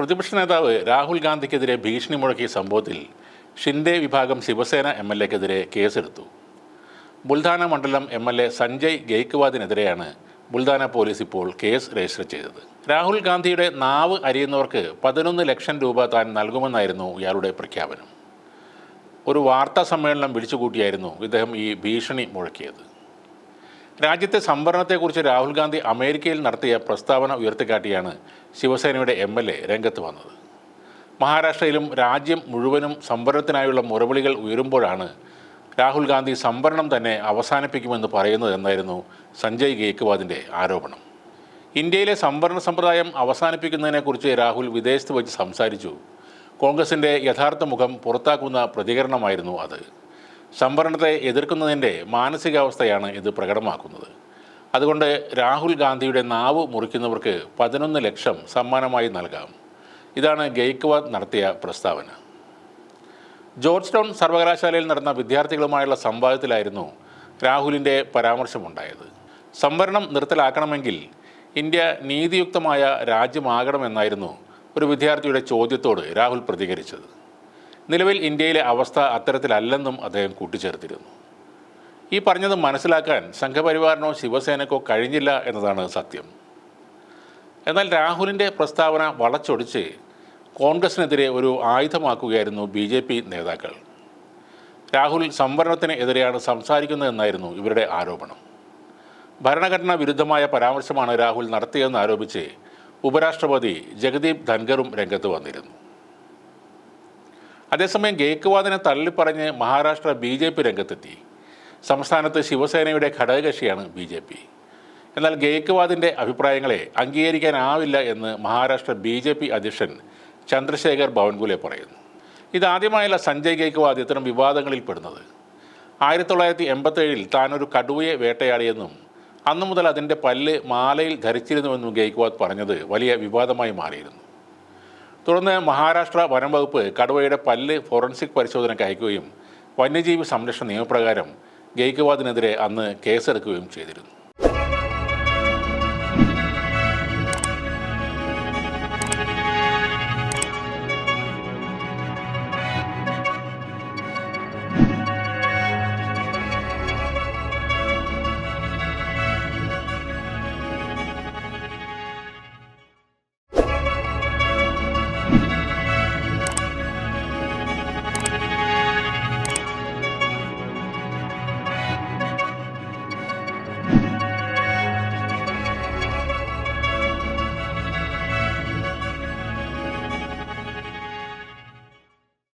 പ്രതിപക്ഷ നേതാവ് രാഹുൽ ഗാന്ധിക്കെതിരെ ഭീഷണി മുഴക്കിയ സംഭവത്തിൽ ഷിൻഡെ വിഭാഗം ശിവസേന എം എൽ എക്കെതിരെ കേസെടുത്തു. ബുൽധാന മണ്ഡലം എം എൽ എ സഞ്ജയ് ഗെയ്ക്വാദിനെതിരെയാണ് ബുൽധാന പോലീസ് ഇപ്പോൾ കേസ് രജിസ്റ്റർ ചെയ്തത്. രാഹുൽ ഗാന്ധിയുടെ നാവ് അരിയുന്നവർക്ക് പതിനൊന്ന് ലക്ഷം രൂപ താൻ നൽകുമെന്നായിരുന്നു ഇയാളുടെ പ്രഖ്യാപനം. ഒരു വാർത്താ സമ്മേളനം വിളിച്ചുകൂട്ടിയായിരുന്നു ഇദ്ദേഹം ഈ ഭീഷണി മുഴക്കിയത്. രാജ്യത്തെ സംവരണത്തെക്കുറിച്ച് രാഹുൽ ഗാന്ധി അമേരിക്കയിൽ നടത്തിയ പ്രസ്താവന ഉയർത്തിക്കാട്ടിയാണ് ശിവസേനയുടെ എം എൽ എ രംഗത്ത് വന്നത്. മഹാരാഷ്ട്രയിലും രാജ്യം മുഴുവനും സംവരണത്തിനായുള്ള മുറവിളികൾ ഉയരുമ്പോഴാണ് രാഹുൽ ഗാന്ധി സംവരണം തന്നെ അവസാനിപ്പിക്കുമെന്ന് പറയുന്നതെന്നായിരുന്നു സഞ്ജയ് ഗേക്വാദിന്റെ ആരോപണം. ഇന്ത്യയിലെ സംവരണ സമ്പ്രദായം അവസാനിപ്പിക്കുന്നതിനെക്കുറിച്ച് രാഹുൽ വിദേശത്ത് വെച്ച് സംസാരിച്ചു. കോൺഗ്രസിന്റെ യഥാർത്ഥ മുഖം പുറത്താക്കുന്ന പ്രതികരണമായിരുന്നു അത്. സംവരണത്തെ എതിർക്കുന്നതിന്റെ മാനസികാവസ്ഥയാണ് ഇത് പ്രകടമാക്കുന്നത്. അതുകൊണ്ട് രാഹുൽ ഗാന്ധിയുടെ നാവ് മുറിക്കുന്നവർക്ക് പതിനൊന്ന് ലക്ഷം സമ്മാനമായി നൽകാം. ഇതാണ് ഗെയ്ക്വാദ് നടത്തിയ പ്രസ്താവന. ജോർജ് ടൗൺ സർവകലാശാലയിൽ നടന്ന വിദ്യാർത്ഥികളുമായുള്ള സംവാദത്തിലായിരുന്നു രാഹുലിന്റെ പരാമർശമുണ്ടായത്. സംവരണം നിർത്തലാക്കണമെങ്കിൽ ഇന്ത്യ നീതിയുക്തമായ രാജ്യമാകണമെന്നായിരുന്നു ഒരു വിദ്യാർത്ഥിയുടെ ചോദ്യത്തോട് രാഹുൽ പ്രതികരിച്ചത്. നിലവിൽ ഇന്ത്യയിലെ അവസ്ഥ അത്തരത്തിലല്ലെന്നും അദ്ദേഹം കൂട്ടിച്ചേർത്തിരുന്നു. ഈ പറഞ്ഞത് മനസ്സിലാക്കാൻ സംഘപരിവാറിനോ ശിവസേനക്കോ കഴിഞ്ഞില്ല എന്നതാണ് സത്യം. എന്നാൽ രാഹുലിന്റെ പ്രസ്താവന വളച്ചൊടിച്ച് കോൺഗ്രസിനെതിരെ ഒരു ആയുധമാക്കുകയായിരുന്നു ബി ജെ പി നേതാക്കൾ. രാഹുൽ സംവരണത്തിന് എതിരെയാണ് സംസാരിക്കുന്നതെന്നായിരുന്നു ഇവരുടെ ആരോപണം. ഭരണഘടനാ വിരുദ്ധമായ പരാമർശമാണ് രാഹുൽ നടത്തിയതെന്ന് ആരോപിച്ച് ഉപരാഷ്ട്രപതി ജഗദീപ് ധൻഖറും രംഗത്ത് വന്നിരുന്നു. അതേസമയം ഗേക്വാദിനെ തള്ളിപ്പറഞ്ഞ് മഹാരാഷ്ട്ര ബി ജെ പി രംഗത്തെത്തി. സംസ്ഥാനത്ത് ശിവസേനയുടെ ഘടകകക്ഷിയാണ് ബി ജെ പി. എന്നാൽ ഗേക്വാദിന്റെ അഭിപ്രായങ്ങളെ അംഗീകരിക്കാനാവില്ല എന്ന് മഹാരാഷ്ട്ര ബി ജെ പി അധ്യക്ഷൻ ചന്ദ്രശേഖർ ബവൻകുലെ പറയുന്നു. ഇതാദ്യമായല്ല സഞ്ജയ് ഗേക്വാദ് ഇത്തരം വിവാദങ്ങളിൽ പെടുന്നത്. ആയിരത്തി തൊള്ളായിരത്തി എൺപത്തേഴിൽ താനൊരു കടുവയെ വേട്ടയാടിയെന്നും അന്നു മുതൽ അതിന്റെ പല്ല് മാലയിൽ ധരിച്ചിരുന്നുവെന്നും ഗേക്ക്വാദ് പറഞ്ഞത് വലിയ വിവാദമായി മാറിയിരുന്നു. തുടർന്ന് മഹാരാഷ്ട്ര വനം വകുപ്പ് കടുവയുടെ പല്ല് ഫോറൻസിക് പരിശോധനയ്ക്ക് അയക്കുകയും വന്യജീവി സംരക്ഷണ നിയമപ്രകാരം ഗെയ്ക്വാദിനെതിരെ അന്ന് കേസെടുക്കുകയും ചെയ്തിരുന്നു.